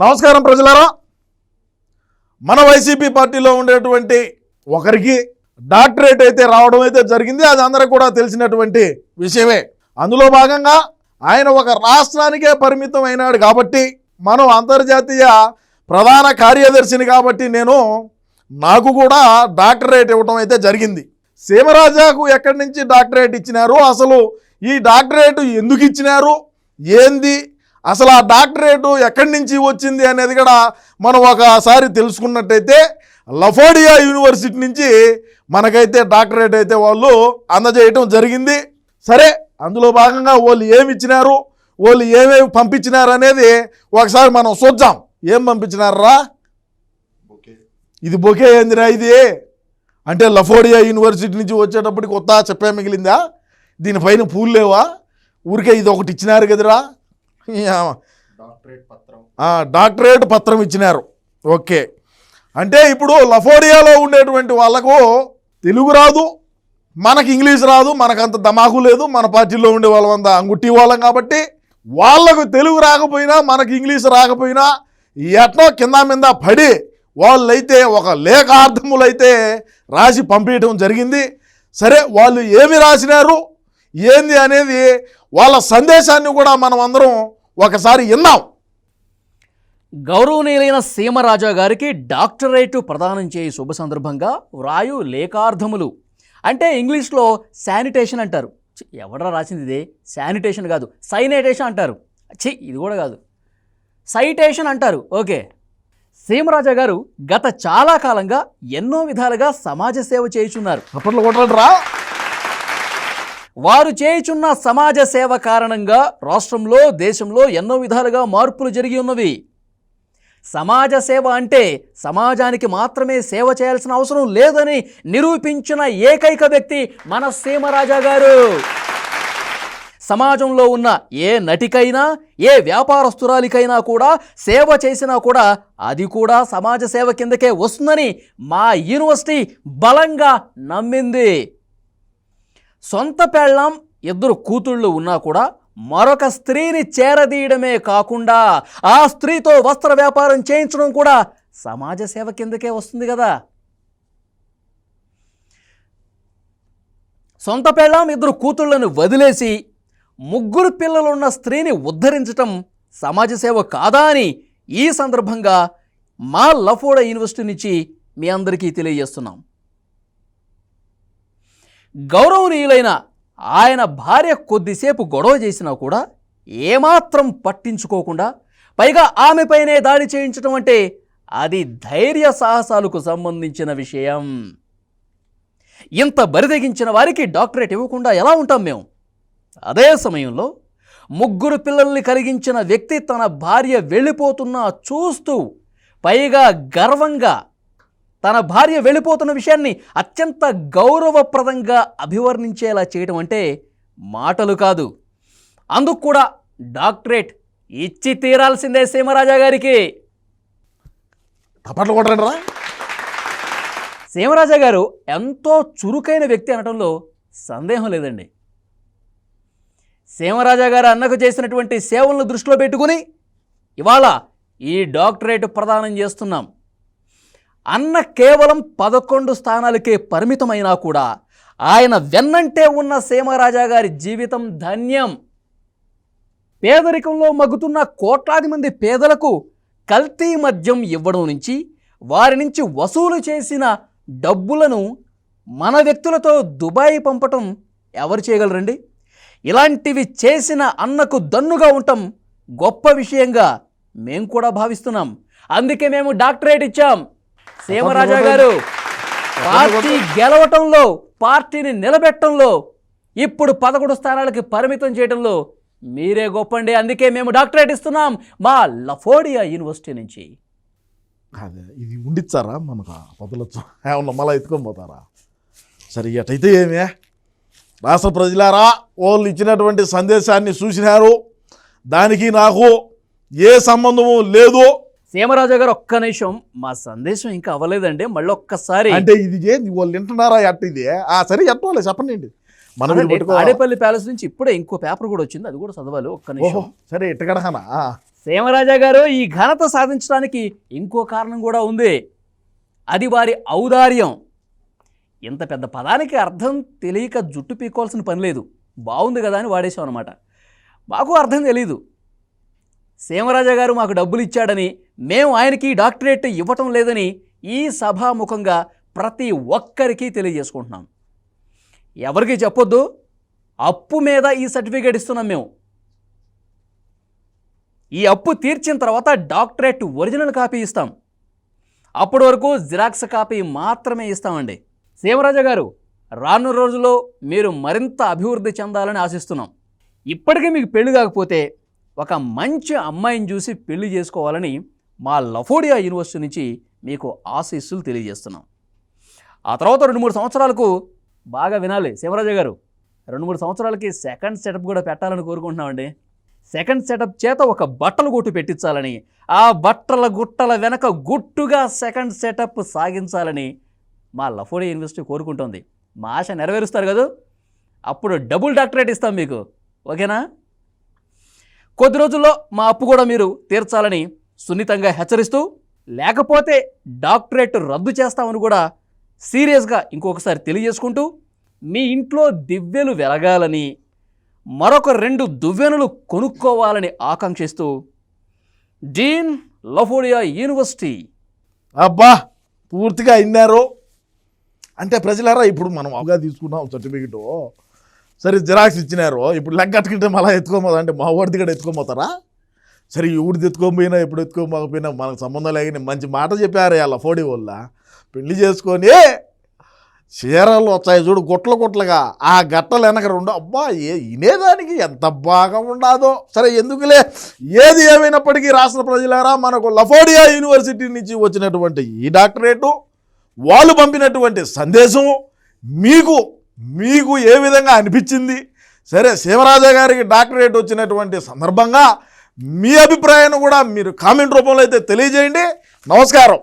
నమస్కారం ప్రజలారా. మన వైసీపీ పార్టీలో ఉండేటువంటి ఒకరికి డాక్టరేట్ అయితే రావడం అయితే జరిగింది అది అందరికి కూడా తెలిసినటువంటి విషయమే. అందులో భాగంగా ఆయన ఒక రాష్ట్రానికే పరిమితం అయినాడు కాబట్టి మనం అంతర్జాతీయ ప్రధాన కార్యదర్శిని కాబట్టి నేను నాకు కూడా డాక్టరేట్ ఇవ్వడం అయితే జరిగింది. సీమరాజాకు ఎక్కడి నుంచి డాక్టరేట్ ఇచ్చినారు? అసలు ఈ డాక్టరేట్ ఎందుకు ఇచ్చినారు? ఏంది? అసలు ఆ డాక్టరేటు ఎక్కడి నుంచి వచ్చింది అనేది కూడా మనం ఒకసారి తెలుసుకున్నట్టయితే లఫోడియా యూనివర్సిటీ నుంచి మనకైతే డాక్టరేట్ అయితే వాళ్ళు అందజేయటం జరిగింది. సరే అందులో భాగంగా వాళ్ళు ఏమి ఇచ్చినారు వాళ్ళు ఏమేమి పంపించినారు అనేది ఒకసారి మనం చూద్దాం. ఏం పంపించినారా ఇది బొకే ఏందిరా ఇది? అంటే లఫోడియా యూనివర్సిటీ నుంచి వచ్చేటప్పటికి కొత్త చెప్పే మిగిలిందా? దీనిపైన పూలు లేవా? ఊరికే ఇది ఒకటి ఇచ్చినారు కదరా. డాక్టరేట్ పత్రం. ఆ, డాక్టరేట్ పత్రం ఇచ్చినారు. ఓకే. అంటే ఇప్పుడు లఫోడియాలో ఉండేటువంటి వాళ్ళకు తెలుగు రాదు మనకి ఇంగ్లీష్ రాదు మనకంత దమాకు లేదు మన పార్టీలో ఉండే వాళ్ళంతా అంగుట్టి వాళ్ళం కాబట్టి వాళ్ళకు తెలుగు రాకపోయినా మనకి ఇంగ్లీష్ రాకపోయినా ఎట్లా కింద మీద పడి వాళ్ళైతే ఒక లేఖార్థములైతే రాసి పంపించడం జరిగింది. సరే వాళ్ళు ఏమి రాసినారు? ఏంది అనేది వాళ్ళ సందేశాన్ని కూడా మనం అందరం ఒకసారి విన్నాం. గౌరవనీయులైన సీమరాజా గారికి డాక్టరేటు ప్రదానం చేయి శుభ సందర్భంగా వ్రాయు లేఖార్థములు. అంటే ఇంగ్లీష్లో శానిటేషన్ అంటారు. ఎవడరా రాసింది ఇదే? శానిటేషన్ కాదు సైనేటేషన్ అంటారు. ఛీ ఇది కూడా కాదు. సైటేషన్ అంటారు. ఓకే. సీమరాజా గారు గత చాలా కాలంగా ఎన్నో విధాలుగా సమాజ సేవ చేయుచున్నారు. అప్పట్లో కొట్టరా వారు చేయుచున్న సమాజ సేవ కారణంగా రాష్ట్రంలో దేశంలో ఎన్నో విధాలుగా మార్పులు జరిగి ఉన్నవి. సమాజ సేవ అంటే సమాజానికి మాత్రమే సేవ చేయాల్సిన అవసరం లేదని నిరూపించిన ఏకైక వ్యక్తి మన సీమరాజా గారు. సమాజంలో ఉన్న ఏ నటికైనా ఏ వ్యాపారస్తురాలికైనా కూడా సేవ చేసినా కూడా అది కూడా సమాజ సేవ కిందకే వస్తుందని మా యూనివర్సిటీ బలంగా నమ్మింది. సొంత పెళ్ళాం ఇద్దరు కూతుళ్ళు ఉన్నా కూడా మరొక స్త్రీని చేరదీయడమే కాకుండా ఆ స్త్రీతో వస్త్ర వ్యాపారం చేయించడం కూడా సమాజ సేవ కిందకే వస్తుంది కదా. సొంత పెళ్ళాం ఇద్దరు కూతుళ్ళను వదిలేసి ముగ్గురు పిల్లలున్న స్త్రీని ఉద్ధరించటం సమాజ సేవ కాదా అని ఈ సందర్భంగా మా లఫోడా యూనివర్సిటీ నుంచి మీ అందరికీ తెలియజేస్తున్నాం. గౌరవనీయులైన ఆయన భార్య కొద్దిసేపు గొడవ చేసినా కూడా ఏమాత్రం పట్టించుకోకుండా పైగా ఆమెపైనే దాడి చేయించడం అంటే అది ధైర్య సాహసాలకు సంబంధించిన విషయం. ఇంత బరిదెగించిన వారికి డాక్టరేట్ ఇవ్వకుండా ఎలా ఉంటాం మేము? అదే సమయంలో ముగ్గురు పిల్లల్ని కలిగించిన వ్యక్తి తన భార్య వెళ్ళిపోతున్నా చూస్తూ పైగా గర్వంగా తన భార్య వెళ్ళిపోతున్న విషయాన్ని అత్యంత గౌరవప్రదంగా అభివర్ణించేలా చేయడం అంటే మాటలు కాదు. అందుకు కూడా డాక్టరేట్ ఇచ్చి తీరాల్సిందే సీమరాజా గారికి. కొట్టరా సీమరాజా గారు ఎంతో చురుకైన వ్యక్తి అనటంలో సందేహం లేదండి. సీమరాజా గారు అన్నకు చేసినటువంటి సేవలను దృష్టిలో పెట్టుకుని ఇవాళ ఈ డాక్టరేట్ ప్రదానం చేస్తున్నాం. అన్న కేవలం పదకొండు స్థానాలకే పరిమితమైనా కూడా ఆయన వెన్నంటే ఉన్న సీమరాజా గారి జీవితం ధన్యం. పేదరికంలో మగ్గుతున్న కోట్లాది మంది పేదలకు కల్తీ మద్యం ఇవ్వడం నుంచి వారి నుంచి వసూలు చేసిన డబ్బులను మన వ్యక్తులతో దుబాయ్ పంపటం ఎవరు చేయగలరండి? ఇలాంటివి చేసిన అన్నకు దన్నుగా ఉండటం గొప్ప విషయంగా మేము కూడా భావిస్తున్నాం. అందుకే మేము డాక్టరేట్ ఇచ్చాం. సీమరాజా గారు పార్టీ గెలవటంలో పార్టీని నిలబెట్టడంలో ఇప్పుడు పదకొండు స్థానాలకి పరిమితం చేయడంలో మీరే గొప్పండి. అందుకే మేము డాక్టరేట్ ఇస్తున్నాం మా లఫోడియా యూనివర్సిటీ నుంచి. అదే ఇది ఉండిచ్చారా? మనకు వదలొచ్చు ఏమన్నా మళ్ళీ ఎత్తుకొని పోతారా? సరే ఎటైతే ఏమే? రాష్ట్ర ప్రజలారా వాళ్ళు ఇచ్చినటువంటి సందేశాన్ని చూసినారు. దానికి నాకు ఏ సంబంధము లేదు. సీమరాజా గారు ఒక్క నిమిషం మా సందేశం ఇంకా అవ్వలేదండి. మళ్ళీ ఒక్కసారి అంటే ఇది ఏంది? వాళ్ళు వింటున్నారా ఎట్ట ఇది? ఆ సరే చెప్పాలి చెప్పండి మనం తాడేపల్లి ప్యాలెస్ నుంచి ఇప్పుడే ఇంకో పేపర్ కూడా వచ్చింది అది కూడా చదవాలి ఒక్క నిమిషం. సరే ఇట్టగడహనా సీమరాజా గారు ఈ ఘనత సాధించడానికి ఇంకో కారణం కూడా ఉంది. అది వారి ఔదార్యం. ఇంత పెద్ద పదానికి అర్థం తెలియక జుట్టు పీక్కోవాల్సిన పని లేదు. బాగుంది కదా అని వాడేశాం అనమాట మాకు అర్థం తెలియదు సీమరాజా గారు మాకు డబ్బులు ఇచ్చాడని మేము ఆయనకి డాక్టరేట్ ఇవ్వటం లేదని ఈ సభాముఖంగా ప్రతి ఒక్కరికి తెలియజేసుకుంటున్నాం. ఎవరికి చెప్పొద్దు? అప్పు మీద ఈ సర్టిఫికేట్ ఇస్తున్నాం మేము. ఈ అప్పు తీర్చిన తర్వాత డాక్టరేట్ ఒరిజినల్ కాపీ ఇస్తాం. అప్పటి వరకు జిరాక్స్ కాపీ మాత్రమే ఇస్తామండి. సీమరాజా గారు రానున్న రోజుల్లో మీరు మరింత అభివృద్ధి చెందాలని ఆశిస్తున్నాం. ఇప్పటికీ మీకు పెళ్ళి కాకపోతే ఒక మంచి అమ్మాయిని చూసి పెళ్ళి చేసుకోవాలని మా లఫోడియా యూనివర్సిటీ నుంచి మీకు ఆశీస్సులు తెలియజేస్తున్నాం. ఆ తర్వాత రెండు మూడు సంవత్సరాలకు బాగా వినాలి. శివరాజు గారు రెండు మూడు సంవత్సరాలకి సెకండ్ సెటప్ కూడా పెట్టాలని కోరుకుంటున్నామండి. సెకండ్ సెటప్ చేత ఒక బట్టల గుట్టు పెట్టించాలని ఆ బట్టల గుట్టల వెనక గుట్టుగా సెకండ్ సెటప్ సాగించాలని మా లఫోడియా యూనివర్సిటీ కోరుకుంటోంది. మా ఆశ నెరవేరుస్తారు కదా? అప్పుడు డబుల్ డాక్టరేట్ ఇస్తాం మీకు. ఓకేనా? కొద్ది రోజుల్లో మా అప్పు కూడా మీరు తీర్చాలని సున్నితంగా హెచ్చరిస్తూ లేకపోతే డాక్టరేట్ రద్దు చేస్తామని కూడా సీరియస్గా ఇంకొకసారి తెలియజేసుకుంటూ మీ ఇంట్లో దివ్యలు వెలగాలని మరొక రెండు దువ్వెనలు కొనుక్కోవాలని ఆకాంక్షిస్తూ డీన్ లఫోడియా యూనివర్సిటీ. అబ్బా పూర్తిగా విన్నారు అంటే ప్రజలారా ఇప్పుడు మనం అవగా తీసుకున్నాం సర్టిఫికెట్ సరే జిరాక్స్ ఇచ్చినారు. ఇప్పుడు లెక్క కట్టుకుంటే మళ్ళీ ఎత్తుకోమోదా అంటే మా వాడిది కూడా ఎత్తుకోమోతారా? సరే ఎవడిది ఎత్తుకోకపోయినా ఎప్పుడు ఎత్తుకోకపోయినా మనకు సంబంధం లేకని మంచి మాట చెప్పారు వాళ్ళ ఫోడీ వల్ల. పెళ్ళి చేసుకొని చీరలు వచ్చాయి చూడు గుట్ల గుట్లగా ఆ గట్టలు వెనక రెండు అబ్బా ఏ వినేదానికి ఎంత బాగా ఉండాదో. సరే ఎందుకులే? ఏది ఏమైనప్పటికీ రాష్ట్ర ప్రజలారా మనకు లఫోడియా యూనివర్సిటీ నుంచి వచ్చినటువంటి ఈ డాక్టరేటు వాళ్ళు పంపినటువంటి సందేశం మీకు మీకు ఏ విధంగా అనిపించింది? సరే శివరాజా గారికి డాక్టరేట్ వచ్చినటువంటి సందర్భంగా మీ అభిప్రాయాన్ని కూడా మీరు కామెంట్ రూపంలో అయితే తెలియజేయండి. నమస్కారం.